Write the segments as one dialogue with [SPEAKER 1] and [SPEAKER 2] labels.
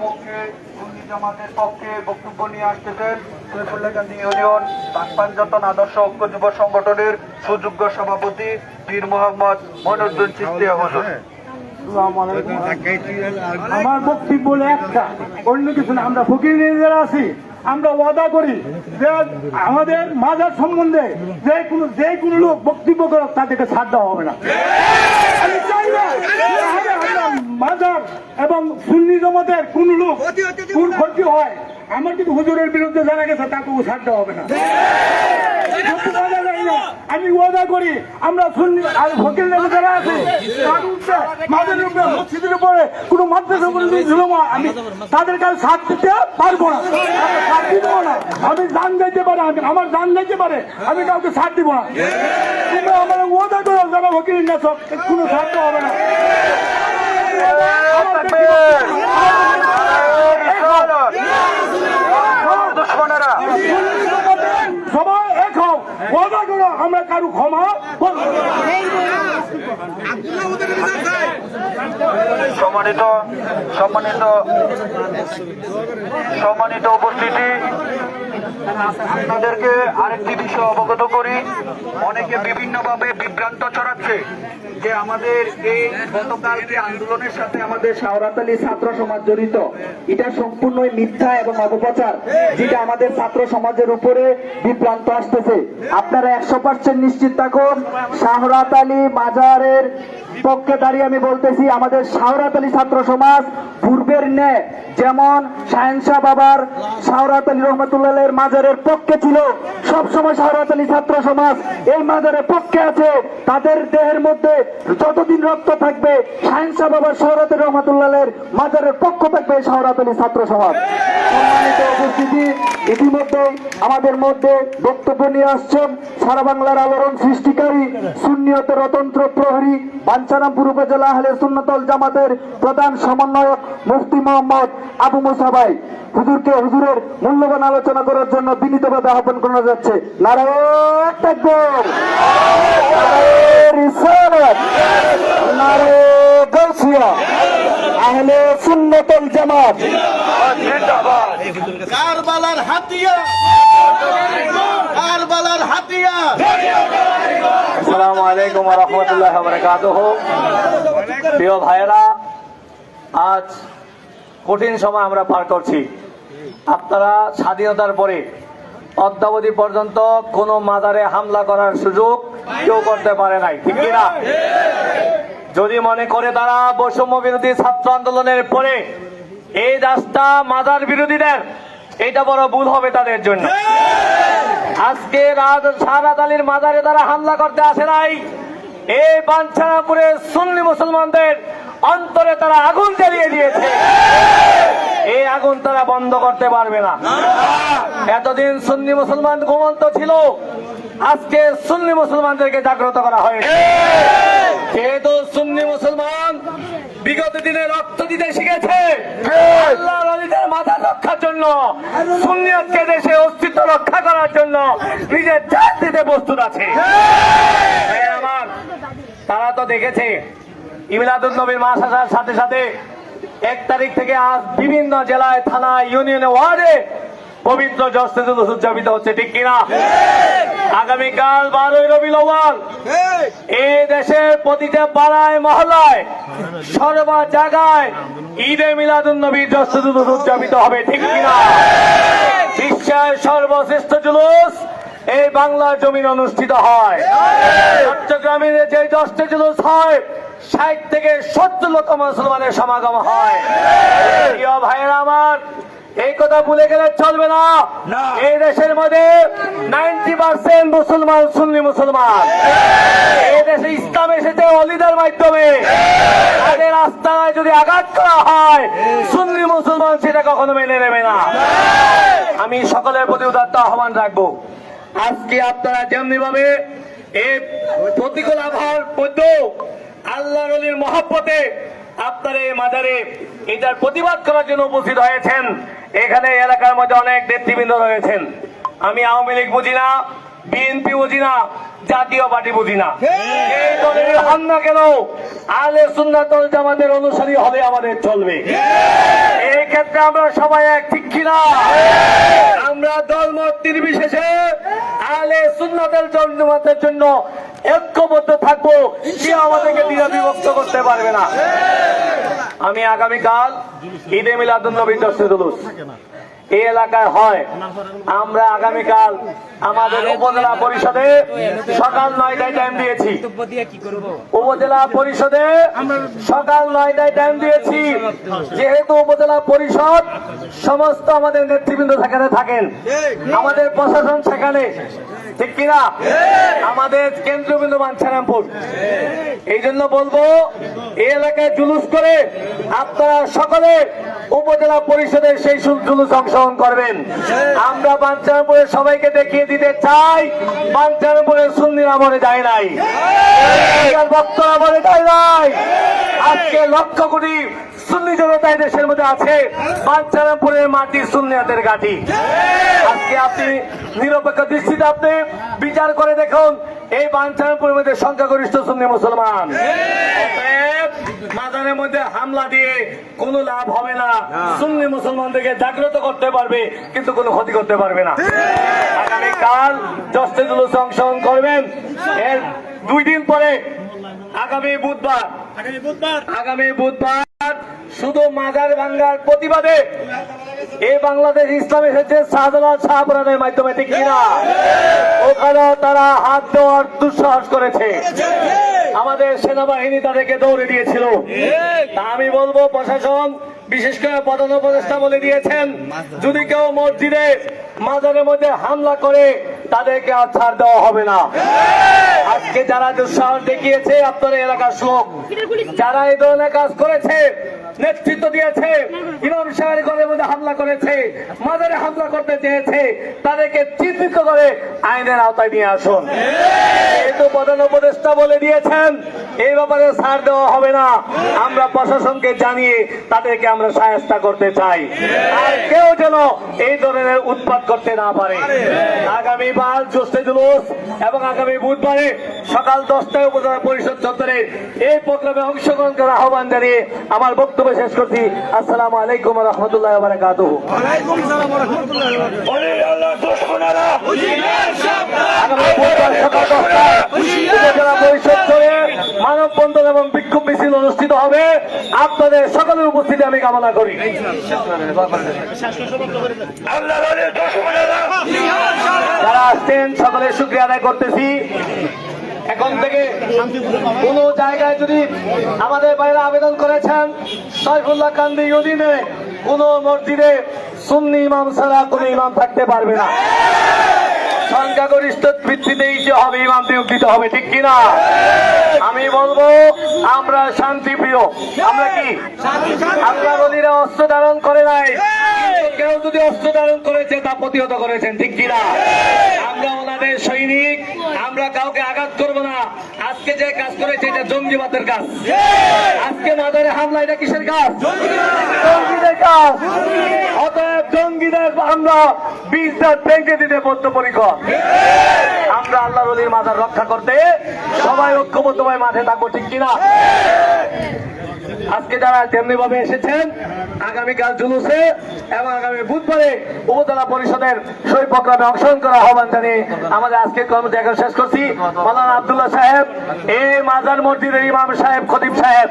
[SPEAKER 1] পক্ষে জামাতের পক্ষে বক্তব্য নিয়ে আসতেছেন সৈফুল্লাহকান্দি ইউনিয়ন বাগপাঞ্জতন আদর্শ ঐক্য যুব সংগঠনের সুযোগ্য সভাপতি পীর মোহাম্মদ মনুদ্দিন চিস্তিয়া হুজুর
[SPEAKER 2] আমার বক্তব্য হলো একটা অন্য কিছু না আমরা ফকির যারা আছি আমরা ওয়াদা করি যে আমাদের মাজার সম্বন্ধে যে কোনো যে কোনো লোক বক্তব্য করে তাদেরকে ছাড় দেওয়া হবে না। মাজার এবং সুন্নি জমাতের কোন লোক কোন ক্ষতি হয়। আমার কিন্তু হুজুরের বিরুদ্ধে জানা গেছে তাকে ছাড় দেওয়া হবে না। আমি ওয়াদা করি আমরা শুনি আর ফকির নেতা যারা আছে মাদের উপরে মসজিদের উপরে কোনো মাদ্রাসা উপরে যদি আমি তাদের কাছে সাথ দিতে পারব না। আমি সাথ দিব না। আমি জান যাইতে পারে আমি আমার জান যাইতে পারে আমি কাউকে সাথ দিব না। তোমরা আমার ওয়াদা করো যারা ফকির নেতা কোনো সাথ হবে না।
[SPEAKER 1] সম্মানিত সম্মানিত সম্মানিত উপস্থিতি। আপনাদেরকে আরেকটি বিষয় অবগত করি। অনেকে বিভিন্নভাবে বিভ্রান্ত ছড়াচ্ছে। যে আমাদের এই গতকালকে আন্দোলনের সাথে আমাদের
[SPEAKER 3] শাহরাতালি ছাত্র সমাজ জড়িত, এটা সম্পূর্ণই মিথ্যা এবং অপপ্রচার, যেটা আমাদের ছাত্র সমাজের উপরে বিভ্রান্ত আসতেছে। আপনারা একশো পার্সেন্ট নিশ্চিত থাকুন শাহরাতালি বাজারের মাজারের পক্ষে দাঁড়িয়ে আমি বলতেছি, আমাদের শাহরাতালি ছাত্র সমাজ পূর্বের যেমন বাবার আলী মাজারের পক্ষে ছিল সব সময় শাহরাত আলী ছাত্র সমাজ এই মাজারের পক্ষে আছে। তাদের দেহের মধ্যে যতদিন রক্ত থাকবে বাবার মাজারের পক্ষ থাকবে আলী ছাত্র সমাজ। সম্মানিত উপস্থিতি ইতিমধ্যে আমাদের মধ্যে বক্তব্য নিয়ে আসছেন সারা বাংলার আলোড়ন সৃষ্টিকারী সুন্নিয়তের অতন্ত্র প্রহরী বাঞ্ছারামপুর উপজেলা আহলে সুন্নতল জামাতের প্রধান সমন্বয়ক মুফতি মোহাম্মদ আবু মুসাবাই হুজুরকে হুজুরের মূল্যবান আলোচনা করার জন্য বিনীতভাবে আহ্বান করা যাচ্ছে। নারায়ণ তাকবীর নারায়ণ রিসালাত। নারে গাউসিয়া আহলে সুন্নতল জামাত।
[SPEAKER 4] কারবালার হাতিয়া। কারবালার হাতিয়া।
[SPEAKER 5] আসসালামু আলাইকুম রহমতুল্লাহ বরকাতহ। প্রিয় ভাইয়েরা আজ কঠিন সময় আমরা পার করছি। আপনারা স্বাধীনতার পরে অদ্যাবধি পর্যন্ত কোনো মাদারে হামলা করার সুযোগ কেউ করতে পারে নাই, ঠিক কিনা? যদি মনে করে তারা বৈষম্য বিরোধী ছাত্র আন্দোলনের পরে এই রাস্তা মাদার বিরোধীদের এটা বড় ভুল হবে তাদের জন্য। আজকে রাত সারাত আলীর মাজারে তারা হামলা করতে আসে নাই। এই বাঞ্ছারাপুরে সুন্নি মুসলমানদের অন্তরে তারা আগুন জ্বালিয়ে দিয়েছে। এই আগুন তারা বন্ধ করতে পারবে না। এতদিন সুন্নি মুসলমান ঘুমন্ত ছিল। আজকে সুন্নি মুসলমানদেরকে জাগ্রত করা হয়েছে। যেহেতু সুন্নি মুসলমান বিগত দিনে রক্ত দিতে শিখেছে আল্লাহ মাথা রক্ষার জন্য সুন্নিয়তকে দেশে অস্তিত্ব রক্ষা করার জন্য নিজের জাত দিতে প্রস্তুত আছে। আমার, তারা তো দেখেছে ইমিলাদুল নবীর মাস আসার সাথে সাথে এক তারিখ থেকে আজ বিভিন্ন জেলায় থানা ইউনিয়নে ওয়ার্ডে পবিত্র জস্তে উদযাপিত হচ্ছে ঠিক কিনা? আগামীকাল বারোই রবি লওয়াল এই দেশের প্রতিটা পাড়ায় মহলায় সর্বা জায়গায় ঈদে মিলাদুন নবীর জস্তে উদযাপিত হবে ঠিক কিনা? বিশ্বের সর্বশ্রেষ্ঠ জুলুস এই বাংলা জমিন অনুষ্ঠিত হয়। চট্টগ্রামের যে দশটা জুলুস হয় ষাট থেকে সত্তর লক্ষ মুসলমানের সমাগম হয়। প্রিয় ভাইয়েরা আমার এই কথা ভুলে গেলে চলবে না। এই দেশের মধ্যে নাইনটি পার্সেন্ট মুসলমান সুন্নি মুসলমান। এই দেশে ইসলাম এসেছে অলিদের মাধ্যমে। তাদের রাস্তায় যদি আঘাত করা হয় সুন্নি মুসলমান সেটা কখনো মেনে নেবে না। আমি সকলের প্রতি উদাত্ত আহ্বান রাখব। আজকে আপনারা যেমনি ভাবে এই প্রতিকূল আবহাওয়ার মধ্যেও আল্লাহ রলির মহাব্বতে আপনারা এই মাজারে এটার প্রতিবাদ করার জন্য উপস্থিত হয়েছেন। এখানে এলাকার মধ্যে অনেক নেতৃবৃন্দ রয়েছেন। আমি আওয়ামী লীগ বুঝি না বিএনপি বুঝি না জাতীয় পার্টি বুঝি না। এই দলের হন না কেন আলে সুন্নাতল জামাতের অনুসারী হলে আমাদের চলবে। এই ক্ষেত্রে আমরা সবাই এক ঠিক কিনা আমরা দলমত নির্বিশেষে আলে সুন্নাতের জন্য ঐক্যবদ্ধ থাকব, কেউ আমাদেরকে দ্বিধা বিভক্ত করতে পারবে না। আমি আগামীকাল ঈদে মিলাদুল নবী দর্শদুলুস এই এলাকায় হয়। আমরা আগামীকাল আমাদের উপজেলা পরিষদে সকাল নয়টায় টাইম দিয়েছি। উপজেলা পরিষদে সকাল নয়টায় টাইম দিয়েছি। যেহেতু উপজেলা পরিষদ সমস্ত আমাদের নেতৃবৃন্দ সেখানে থাকেন। আমাদের প্রশাসন সেখানে। ঠিক কিনা? আমাদের কেন্দ্রবিন্দু মানছারামপুর এই জন্য বলব এই এলাকায় জুলুস করে আপনারা সকলে উপজেলা পরিষদের সেই জুলুস অংশগ্রহণ করবেন। আমরা বাঞ্ছারামপুরের সবাইকে দেখিয়ে দিতে চাই বাঞ্ছারামপুরের সুন্নির আমলে যায় নাই। ভক্তরা বলে যায় নাই। আজকে লক্ষ কোটি সুন্নি জনতা দেশের মধ্যে আছে। বাঞ্ছারামপুরের মাটি সুন্নিয়াতের গাঠি আজকে আপনি নিরপেক্ষ দৃষ্টিতে আপনি বিচার করে দেখুন, এই বাঞ্ছারামপুরের মধ্যে সংখ্যাগরিষ্ঠ সুন্নি মুসলমান। মাদানের মধ্যে হামলা দিয়ে কোনো লাভ হবে না। সুন্নি মুসলমানদেরকে জাগ্রত করতে পারবে, কিন্তু কোনো ক্ষতি করতে পারবে না। আগামীকাল জস্তে জুলুস অংশগ্রহণ করবেন। এর দুই দিন পরে আগামী বুধবার আগামী বুধবার। শুধু মাজার ভাঙ্গার প্রতিবাদে এই বাংলাদেশ ইসলাম এসেছে শাহজালাল শাহপুরানের মাধ্যমে, ঠিক কিনা? ওখানেও তারা হাত দেওয়ার দুঃসাহস করেছে। আমাদের সেনাবাহিনী তাদেরকে দৌড়ে দিয়েছিল। তা আমি বলব, প্রশাসন, বিশেষ করে প্রধান উপদেষ্টা বলে দিয়েছেন, যদি কেউ মসজিদে, মাজারের মধ্যে হামলা করে, তাদেরকে আর ছাড় দেওয়া হবে না। আজকে যারা দুঃসাহস দেখিয়েছে আপনার এলাকার লোক যারা এই ধরনের কাজ করেছে নেতৃত্ব দিয়েছে। ইমাম সাহেবের ঘরের মধ্যে হামলা করেছে, মাজারে হামলা করতে চেয়েছে। তাদেরকে চিহ্নিত করে আইনের আওতায় নিয়ে আসুন। কিন্তু প্রধান উপদেষ্টা বলে দিয়েছেন, এই ব্যাপারে ছাড় দেওয়া হবে না। আমরা প্রশাসনকে জানিয়ে তাদেরকে আমরা সাহায্য করতে চাই। আর কেউ যেন এই ধরনের উৎপাদ করতে না পারে। আগামীবার জোস্তে জুলুস এবং আগামী বুধবারে সকাল দশটায় উপজেলা পরিষদ চত্বরে এই প্রোগ্রামে অংশগ্রহণ করার আহ্বান জানিয়ে আমার বক্তব্য শেষ করছি। আসসালামু আলাইকুম রহমতুল্লাহ সকাল দশটায় উপজেলা পরিষদ চলে মানববন্ধন এবং বিক্ষোভ মিছিল অনুষ্ঠিত হবে। আপনাদের সকলের উপস্থিতি আমি কামনা করি। যারা আসছেন সকলে শুক্রিয়া আদায় করতেছি। এখন থেকে কোন জায়গায় যদি আমাদের বাইরে আবেদন করেছেন, সাইফুল্লাহ কান্দি ইউদিনে কোন মসজিদে সুন্নি ইমাম ছাড়া কোন ইমাম থাকতে পারবে না। সংখ্যাগরিষ্ঠ ভিত্তিতেই যে হবে, ইমাম নিয়োগ দিতে হবে, ঠিক কিনা আমি বলব, আমরা শান্তি প্রিয় আমরা কি? আল্লাহ অস্ত্র ধারণ করে নাই। কেউ যদি অস্ত্র ধারণ করেছে তা প্রতিহত করেছেন ঠিক কিনা? আমরা ওনাদের সৈনিক আমরা কাউকে আঘাত করব না। আজকে যে কাজ করেছে এটা জঙ্গিবাদের কাজ। আজকে মাদারে হামলা এটা কিসের কাজ? জঙ্গিদের কাজ। অতএব জঙ্গিদের আমরা বীজদার ভেঙে দিতে বদ্ধপরিকর। আমরা আল্লাহ রলির মাজার রক্ষা করতে সবাই ঐক্যবদ্ধভাবে মাঠে থাকব ঠিক কিনা? আজকে যারা তেমনি ভাবে এসেছেন, আগামীকাল জুলুসে এবং আগামী বুধবারে উপজেলা পরিষদের সই প্রোগ্রামে অংশগ্রহণ করা আহ্বান জানিয়ে আমাদের আজকের কর্মসূচি এখন শেষ করছি। মালানা আবদুল্লাহ সাহেব এই মাজার মসজিদের ইমাম সাহেব, খতিব সাহেব,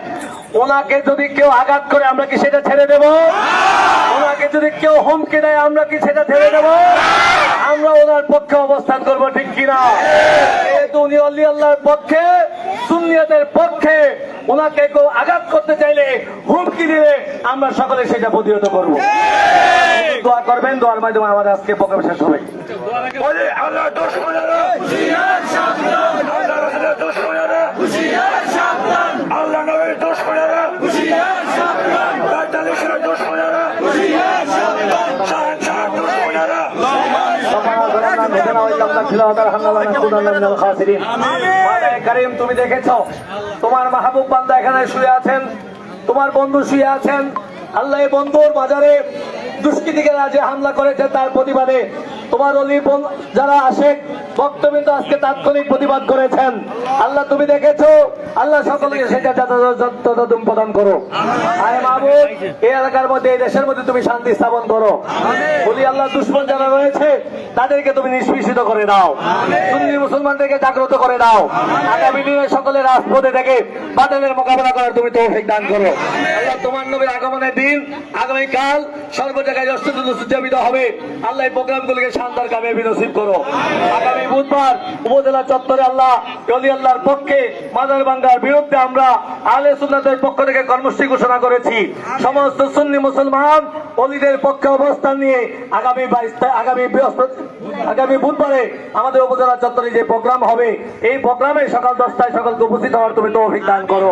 [SPEAKER 5] ওনাকে যদি কেউ আঘাত করে, আমরা কি সেটা ছেড়ে দেব? ওনাকে যদি কেউ হুমকি দেয়, আমরা কি সেটা ছেড়ে দেব? আমরা ওনার পক্ষে অবস্থান করব ঠিক কিনা? উনি অলি আল্লাহর পক্ষে সুন্নিয়তের পক্ষে ওনাকে কেউ আঘাত করতে চাইলে হুমকি দিলে আমরা সকলে সেটা প্রতিহত করব। দোয়া করবেন দোয়ার মাধ্যমে আমাদের আজকে প্রোগ্রাম শেষ হবে।
[SPEAKER 2] আল্লাহ
[SPEAKER 5] করিম তুমি দেখেছ? তোমার মাহবুব বান্দা এখানে শুয়ে আছেন। তোমার বন্ধু শুয়ে আছেন। আল্লাহ বন্ধুর বাজারে দুষ্কৃতিকেরা যে হামলা করেছে তার প্রতিবাদে। তোমার অলি যারা আসে বক্তব্য আজকে তাৎক্ষণিক প্রতিবাদ করেছেন। আল্লাহ তুমি দেখেছ? আল্লাহ সকলকে সেটা যথাযথ তুমি প্রদান করো। আয় মাহবুব এই এলাকার মধ্যে এই দেশের মধ্যে তুমি শান্তি স্থাপন করো। বলি আল্লাহ দুশ্মন যারা রয়েছে তাদেরকে তুমি নিষ্পিষিত করে দাও। সুন্নি মুসলমানদেরকে জাগ্রত করে দাও। আগামী দিনে সকলের রাজপথে থেকে বাতিলের মোকাবেলা করার তুমি তৌফিক দান করো। আল্লাহ তোমার নবীর আগমনের দিন আগামীকাল সর্ব জায়গায় উদযাপিত হবে। আল্লাহ এই প্রোগ্রামগুলোকে শানদার কামিয়াবি নসিব করো। আগামী বুধবার উপজেলা চত্বরে আল্লাহ অলি আল্লাহর পক্ষে মাদার বাঙ্গার বিরুদ্ধে আমরা আলে সুন্নাতের পক্ষ থেকে কর্মসূচি ঘোষণা করেছি। সমস্ত সুন্নি মুসলমান অলিদের পক্ষে অবস্থান নিয়ে আগামী বাইশ আগামী আগামী বুধবারে আমাদের উপজেলা চত্বরে যে প্রোগ্রাম হবে এই প্রোগ্রামে সকাল দশটায় সকলকে উপস্থিত হওয়ার তুমি তৌফিক দান করো।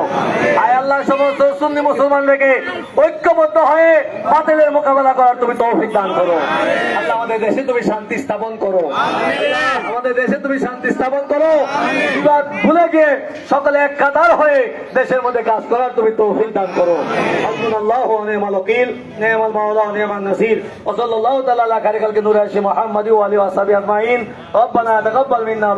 [SPEAKER 5] আয় আল্লাহ সমস্ত সুন্নি মুসলমানদেরকে ঐক্যবদ্ধ হয়ে বাতিলের মোকাবেলা করার তুমি তৌফিক দান করো। আল্লাহ আমাদের দেশে তুমি শান্তি স্থাপন করো। আমাদের দেশে তুমি শান্তি স্থাপন করো। বিবাদ ভুলে গিয়ে সকলে এক ঠিকাদার হয়ে দেশের মধ্যে কাজ করার তুমি তৌফিক দান করো। আল্লাহ নেমাল ওকিল নেমাল মাওলা নেমাল নাসির। ওসল্লাহ তাআলা আলা খারিকাল কে নূরে আশি মুহাম্মাদি ওয়া আলিহি ওয়া সাহবিহি আজমাইন। রব্বানা তাকাব্বাল মিন্না